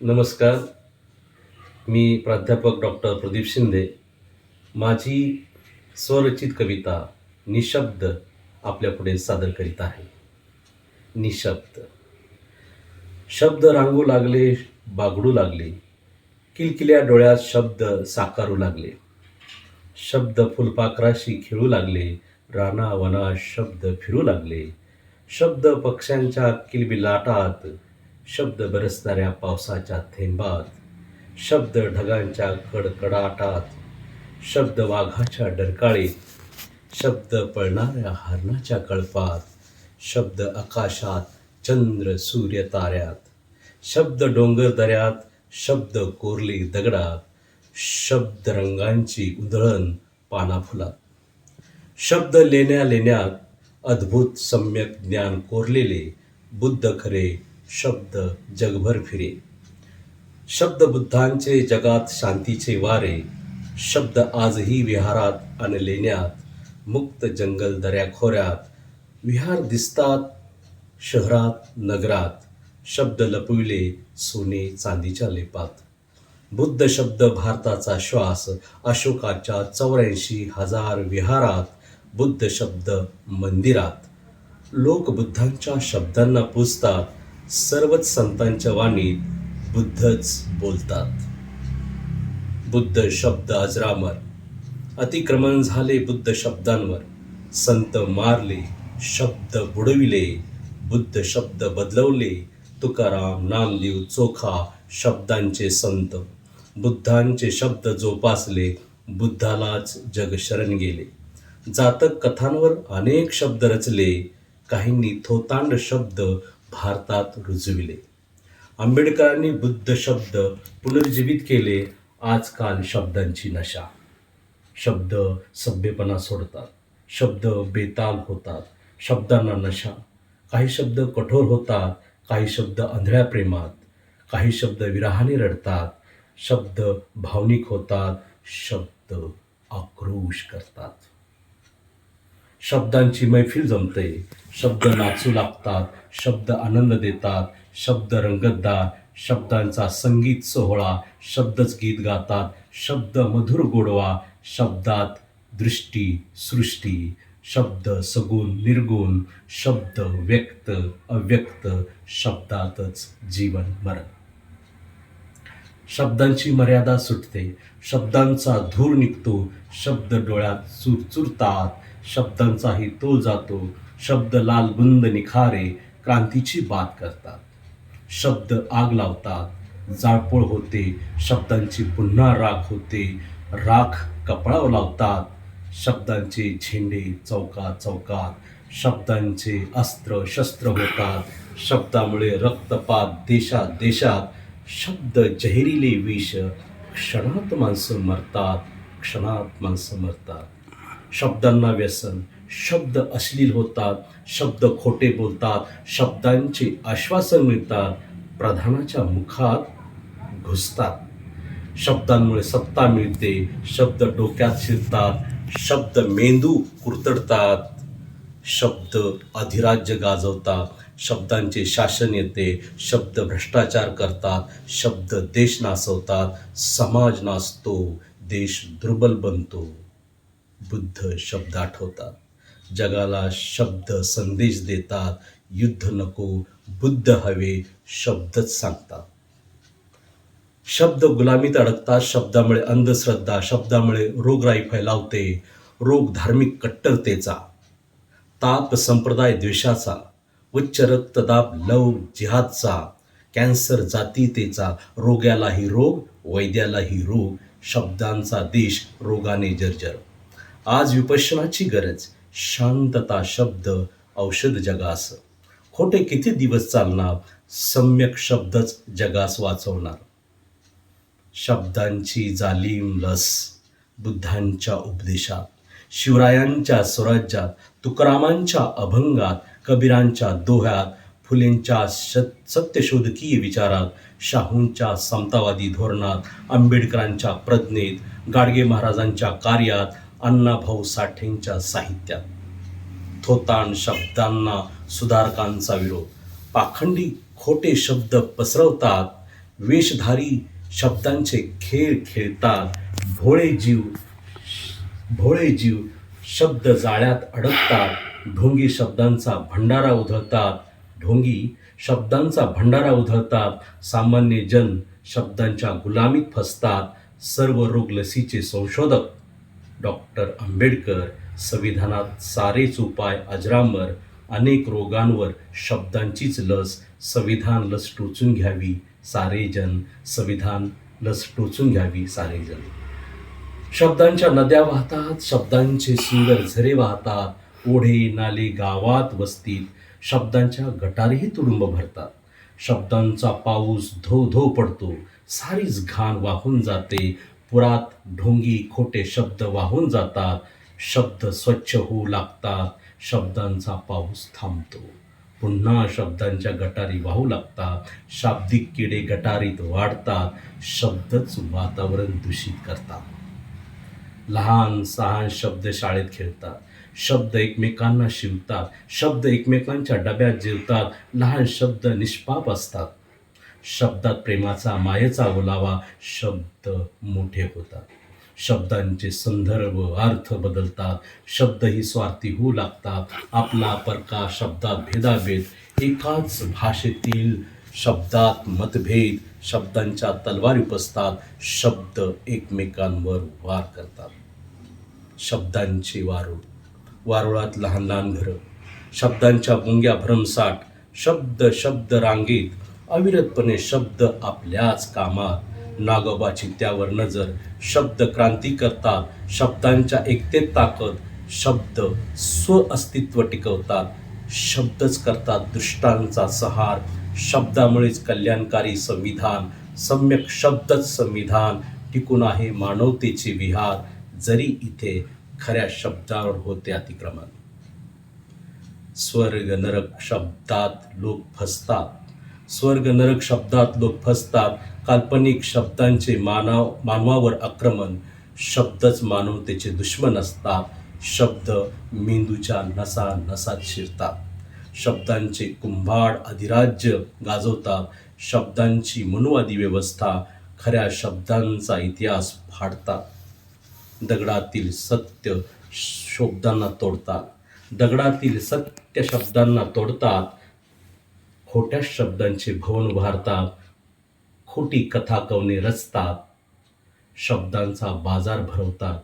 नमस्कार. मी प्राध्यापक डॉक्टर प्रदीप शिंदे. माझी स्वरचित कविता निशब्द आपल्यापुढे सादर करीत आहे. निशब्द. शब्द रांगू लागले बागडू लागले. किलकिल्या डोळ्यात शब्द साकारू लागले. शब्द फुलपाखराशी खेळू लागले. राणावना शब्द फिरू लागले. शब्द पक्ष्यांच्या किलबिलाटात शब्द बरसणाऱ्या पावसाच्या थेंबात शब्द ढगांच्या कडकडाटात शब्द वाघाच्या डरकाळीत शब्द पळणाऱ्या हरणाच्या कळपात शब्द आकाशात चंद्र सूर्य ताऱ्यात शब्द डोंगर दऱ्यात शब्द कोरली दगडात शब्द रंगांची उधळण पानाफुलात. शब्द लेण्या लेण्यात अद्भुत सम्यक ज्ञान कोरलेले बुद्ध खरे शब्द जगभर फिरे. शब्द बुद्धांचे जगात शांतीचे वारे शब्द आजही विहारात आणि लेण्यात मुक्त जंगल दऱ्याखोऱ्यात विहार दिसतात शहरात नगरात शब्द लपविले सोने चांदीच्या लेपात. बुद्ध शब्द भारताचा श्वास अशोकाच्या चौऱ्याऐंशी हजार विहारात बुद्ध शब्द मंदिरात. लोक बुद्धांच्या शब्दांना पुजतात सर्वच संतांच्या वाणीत बुद्धच बोलतात. बुद्ध शब्द अजरामर अतिक्रमण झाले बुद्ध शब्दांवर. संत मारले शब्द बुडविले बुद्ध शब्द बदलवले. तुकाराम नामदेव चोखा शब्दांचे संत. बुद्धांचे शब्द जोपासले बुद्धालाच जग शरण गेले. जातक कथांवर अनेक शब्द रचले. काहींनी थोतांड शब्द भारतात रुजविले. आंबेडकरांनी बुद्ध शब्द पुनर्जीवित केले आजकाल शब्दांची नशा. शब्द सभ्यपणा सोडतात शब्द बेताल होतात शब्दांना नशा. काही शब्द कठोर होतात काही शब्द आंधळ्या प्रेमात काही शब्द विरहाने रडतात शब्द भावनिक होतात शब्द आक्रोश करतात. शब्दांची मैफिल जमते. शब्द नाचू लागतात शब्द आनंद देतात शब्द रंगतदार शब्दांचा संगीत सोहळा शब्दच गीत गातात शब्द मधुर गोडवा शब्दात दृष्टी सृष्टी शब्द सगुण निर्गुण शब्द व्यक्त अव्यक्त शब्दातच जीवन मरण. शब्दांची मर्यादा सुटते शब्दांचा धूर निघतो शब्द डोळ्यात चुरचुरतात शब्दांचाही तो जातो शब्द लालबुंद निखारे क्रांतीची बात करतात. शब्द आग लावतात जाळपोळ होते शब्दांची पुन्हा राख होते राख कपळावर लावतात. शब्दांचे झेंडे चौकात चौकात शब्दांचे अस्त्र शस्त्र होतात. शब्दामुळे रक्तपात देशात देशात शब्द जहिरीले विष क्षणात माणसं मरतात क्षणात माणसं मरतात. शब्दांना व्यसन. शब्द अश्लील होतात शब्द खोटे बोलतात शब्दांचे आश्वासन मिळतात प्रधानाच्या मुखात घुसतात. शब्दांमुळे सत्ता मिळते शब्द डोक्यात शिरतात शब्द मेंदू कुरतडतात शब्द अधिराज्य गाजवतात शब्दांचे शासन येते शब्द भ्रष्टाचार करतात शब्द देश नासवतात समाज नाचतो देश दुर्बल बनतो. बुद्ध शब्द आठवतात. जगाला शब्द संदेश देतात. युद्ध नको बुद्ध हवे शब्दच सांगतात. शब्द गुलामीत अडकतात शब्दामुळे अंधश्रद्धा शब्दामुळे रोगराई फैलावते रोग धार्मिक कट्टरतेचा ताप संप्रदाय द्वेषाचा उच्च रक्तदाब लव जिहादचा कॅन्सर जातीतेचा रोग्यालाही रोग वैद्यालाही रोग शब्दांचा देश रोगाने जर्जर. आज विपश्यनाची गरज शांतता शब्द औषध जगास. खोटे किती दिवस चालणार सम्यक शब्दच जगास वाचवणार. शब्दांची जालीम लस बुद्धांच्या उपदेशात शिवरायांच्या स्वराज्यात तुकारामांच्या अभंगात कबीरांच्या दोह्यात फुलेंच्या सत्यशोधकीय विचारात शाहूंच्या समतावादी धोरणात आंबेडकरांच्या प्रज्ञेत गाडगे महाराजांच्या कार्यात अण्णाभाऊ साठेंच्या साहित्यात. थोताण शब्दांना सुधारकांचा विरोध. पाखंडी खोटे शब्द पसरवतात. वेशधारी शब्दांचे खेळ खेळतात. भोळे जीव भोळे जीव शब्द जाळ्यात अडकतात. ढोंगी शब्दांचा भंडारा उधळतात. ढोंगी शब्दांचा भंडारा उधळतात. सामान्य जन शब्दांच्या गुलामीत फसतात. सर्व रोग लसीचे संशोधक डॉक्टर आंबेडकर संविधानात सारेच उपाय अजरामर अनेक रोगांवर शब्दांचीच लस संविधान लस टोचून घ्यावी सारे जन संविधान लस टोचून घ्यावी सारे जन शब्दांच्या नद्या वाहतात शब्दांचे सुंदर झरे वाहतात ओढे नाले गावात वस्तीत शब्दांच्या गटारीही तुडुंब भरतात. शब्दांचा पाऊस धो धो पडतो सारीच घाण वाहून जाते पुरात ढोंगी खोटे शब्द वाहून जातात. शब्द स्वच्छ होऊ लागतात. शब्दांचा पाऊस थांबतो. पुन्हा शब्दांच्या गटारी वाहू लागतात. शाब्दिक किडे गटारीत वाढतात. शब्दच वातावरण दूषित करतात. लहान सहान शब्द शाळेत खेळतात. शब्द एकमेकांना शिवतात. शब्द एकमेकांच्या डब्यात जिवतात लहान शब्द निष्पाप असतात. शब्दात प्रेमाचा मायेचा ओलावा शब्द मोठे होतात. शब्दांचे संदर्भ अर्थ बदलतात. शब्दही स्वार्थी होऊ लागतात. आपला परका शब्दात भेदाभेद. एकाच भाषेतील शब्दात मतभेद शब्दांच्या तलवारी उपसतात शब्द एकमेकांवर वार करतात. शब्दांची वारुळ. वारुळात लहान लहान घरं. शब्दांच्या गुंग्या भरमसाट शब्द शब्द रांगेत. अविरतपणे शब्द आपल्याच कामात. नागोबाची त्यावर नजर. शब्द क्रांती करतात शब्दांच्या एकतेत ताकद. शब्द स्व अस्तित्व टिकवतात. शब्दच करतात दृष्टांचा सहार. शब्दामुळेच कल्याणकारी संविधान सम्यक शब्दच संविधान टिकून आहे मानवतेचे विहार. जरी इथे खऱ्या शब्दावर होते अतिक्रमण. स्वर्ग नरक शब्दात लोक फसतात. स्वर्ग नरक शब्दात लोक फसतात. काल्पनिक शब्दांचे मानव मानवावर आक्रमण. शब्दच मानवतेचे दुश्मन असतात. शब्द मेंदूच्या नसा नसात शिरतात. शब्दांचे कुंभाड अधिराज्य गाजवतात. शब्दांची मनुवादी व्यवस्था खऱ्या शब्दांचा इतिहास फाडतात. दगडातील सत्य शब्दांना तोडतात. दगडातील सत्य शब्दांना तोडतात. खोट्या शब्दांचे भवन उभारतात खोटी कथा कवने रचतात शब्दांचा बाजार भरवतात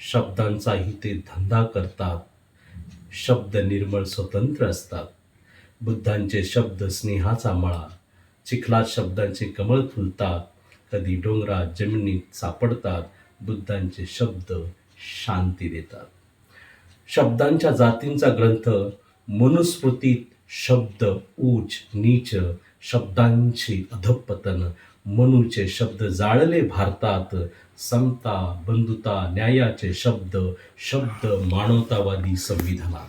शब्दांचाही ते धंदा करतात शब्द निर्मळ स्वतंत्र असतात. बुद्धांचे शब्द स्नेहाचा मळा चिखलात शब्दांचे कमळ फुलतात कधी डोंगरात जमिनीत सापडतात बुद्धांचे शब्द शांती देतात. शब्दांच्या जातींचा ग्रंथ मनुस्मृतीत शब्द ऊच नीच शब्दांची अधपतन मनुचे शब्द जाळले भारतात समता बंधुता न्यायाचे शब्द शब्द मानवतावादी संविधानात.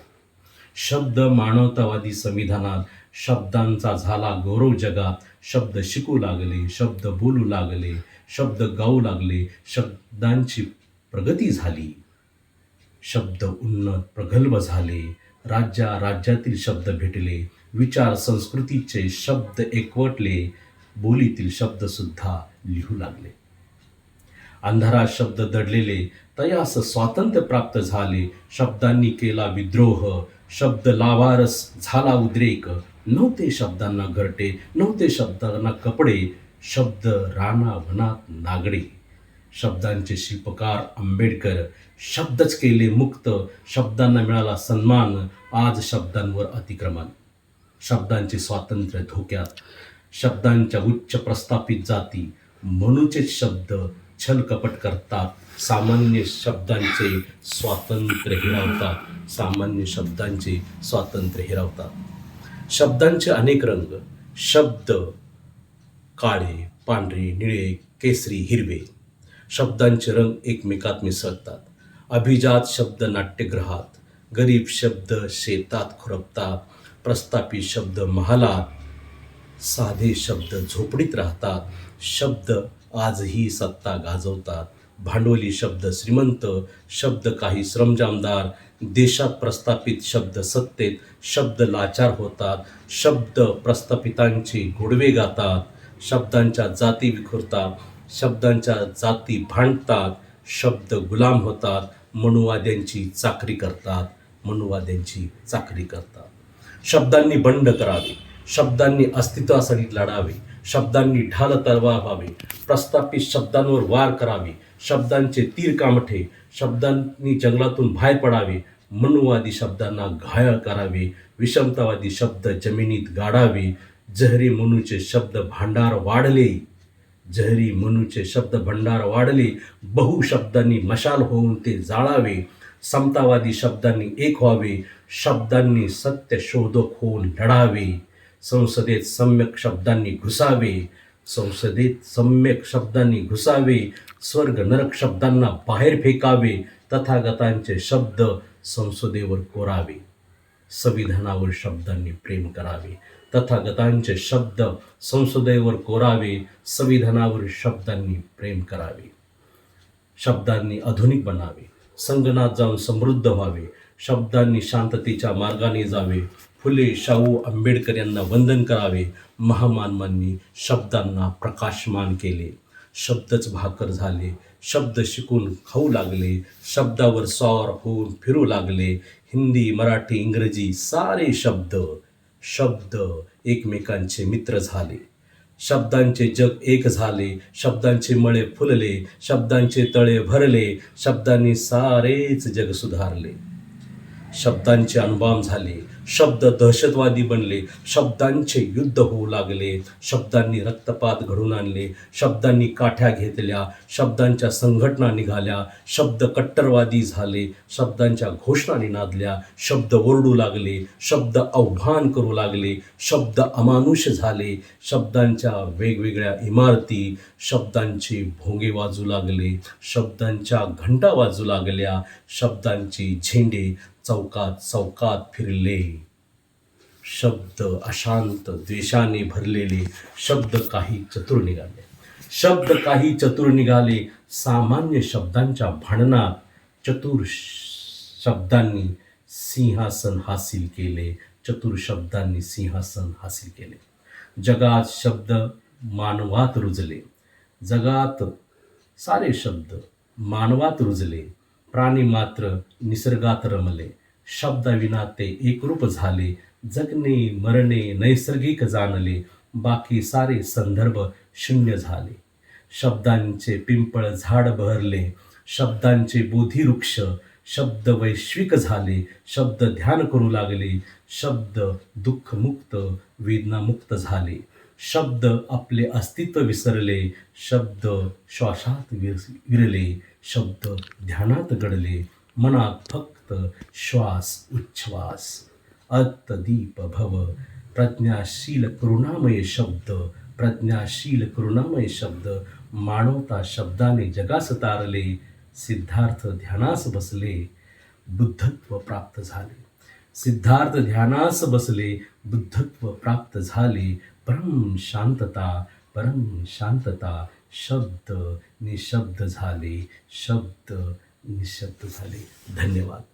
शब्द मानवतावादी संविधानात शब्दांचा झाला गौरव जगात शब्द शिकू लागले शब्द बोलू लागले शब्द गाऊ लागले शब्दांची प्रगती झाली. शब्द उन्नत प्रगल्भ झाले राज्या राज्यातील शब्द भेटले विचार संस्कृतीचे शब्द एकवटले बोलीतील शब्द सुद्धा लिहू लागले. अंधारात शब्द दडलेले तयास स्वातंत्र्य प्राप्त झाले शब्दांनी केला विद्रोह शब्द लावारस झाला उद्रेक नव्हते शब्दांना घरटे नव्हते शब्दांना कपडे शब्द राणा वनात नागडे. शब्दांचे शिल्पकार आंबेडकर शब्दच केले मुक्त शब्दांना मिळाला सन्मान आज शब्दांवर अतिक्रमण. शब्दांचे स्वातंत्र्य धोक्यात शब्दांच्या उच्च प्रस्थापित जाती म्हणूचेच शब्द छलकपट करतात सामान्य शब्दांचे स्वातंत्र्य हिरावतात सामान्य शब्दांचे स्वातंत्र्य हिरावतात. शब्दांचे अनेक रंग शब्द काळे पांढरे निळे केसरी हिरवे. शब्दांचे रंग एकमेकात मिसळतात. अभिजात शब्द नाट्यगृहात गरीब शब्द शेतात खुरपतात प्रस्तापी शब्द महालात साधे शब्द झोपडीत राहतात शब्द आजही सत्ता गाजवतात. भांडवली शब्द श्रीमंत शब्द काही श्रमजामदार देशात प्रस्थापित शब्द सत्तेत शब्द लाचार होतात शब्द प्रस्थापितांचे गोडवे गातात शब्दांच्या जाती विखुरतात शब्दांच्या जाती भांडतात शब्द गुलाम होतात मनुवाद्यांची चाकरी करतात मनुवाद्यांची चाकरी करतात. शब्दांनी बंड करावे शब्दांनी अस्तित्वासाठी लढावे शब्दांनी ढाल तलवार व्हावे प्रस्थापित शब्दांवर वार करावे शब्दांचे तीर कामठे शब्दांनी जंगलातून बाहेर पडावे मनुवादी शब्दांना घायल करावे विषमतावादी शब्द जमिनीत गाडावे जहरी मनूचे शब्द भांडार वाढले. जहरी मनूचे शब्द भंडार वाढले बहु शब्दांनी मशाल होऊन ते जाळावे समतावादी शब्दांनी एक व्हावे शब्दांनी सत्य शोधक होऊन लढावे संसदेत सम्यक शब्दांनी घुसावे संसदेत सम्यक शब्दांनी घुसावे स्वर्ग नरक शब्दांना बाहेर फेकावे तथागतांचे शब्द संसदेवर कोरावे संविधानावर शब्दांनी प्रेम करावे. तथागतांचे शब्द संसदेवर कोरावे संविधानावर शब्दांनी प्रेम करावे. शब्दांनी आधुनिक बनावे संगणात जाऊन समृद्ध व्हावे शब्दांनी शांततेच्या मार्गाने जावे फुले शाहू आंबेडकर यांना वंदन करावे महामानवांनी शब्दांना प्रकाशमान केले. शब्दच भाकर झाले शब्द शिकून खाऊ लागले शब्दावर सॉर होऊन फिरू लागले हिंदी मराठी इंग्रजी सारे शब्द शब्द एकमेकांचे मित्र झाले. शब्दांचे जग एक झाले शब्दांचे मळे फुलले शब्दांचे तळे भरले शब्दांनी सारेच जग सुधारले. शब्दांचे अणुबाम झाले शब्द दहशतवादी बनले शब्दांचे युद्ध होऊ लागले शब्दांनी रक्तपात घडून आणले शब्दांनी काठ्या घेतल्या शब्दांच्या संघटना निघाल्या शब्द कट्टरवादी झाले शब्दांच्या घोषणा निनादल्या शब्द ओरडू लागले शब्द आव्हान करू लागले शब्द अमानुष झाले शब्दांच्या वेगवेगळ्या इमारती शब्दांचे भोंगे वाजू लागले शब्दांच्या घंटा वाजू लागल्या शब्दांचे झेंडे चौकात चौकात फिरले. शब्द अशांत द्वेषाने भरलेले शब्द काही चतुर निघाले. शब्द काही चतुर निघाले सामान्य शब्दांच्या भांडणात चतुर श- शब्दांनी सिंहासन हासिल केले चतुर शब्दांनी सिंहासन हासिल केले. जगात शब्द मानवात रुजले जगात सारे शब्द मानवात रुजले प्राणी मात्र निसर्गात रमले. शब्दाविना ते एकरूप झाले. जगणे मरणे नैसर्गिक जाणले. बाकी सारे संदर्भ शून्य झाले. शब्दांचे पिंपळ झाड बहरले. शब्दांचे बोधिवृक्ष शब्द वैश्विक झाले. शब्द ध्यान करू लागले. शब्द दुःखमुक्त वेदनामुक्त झाले. शब्द आपले अस्तित्व विसरले. शब्द श्वासात विर- विरले. शब्द ध्यानात घडले मनात फक्त श्वास उच्छ्वास. अत्तदीप भव प्रज्ञाशील करुणामय शब्द प्रज्ञाशील करुणामय शब्द मानवता शब्दाने जगास तारले सिद्धार्थ ध्यानास बसले बुद्धत्व प्राप्त झाले. सिद्धार्थ ध्यानास बसले बुद्धत्व प्राप्त झाले परम शांतता परम शांतता शब्द निशब्द झाले शब्द निशब्द झाले. धन्यवाद.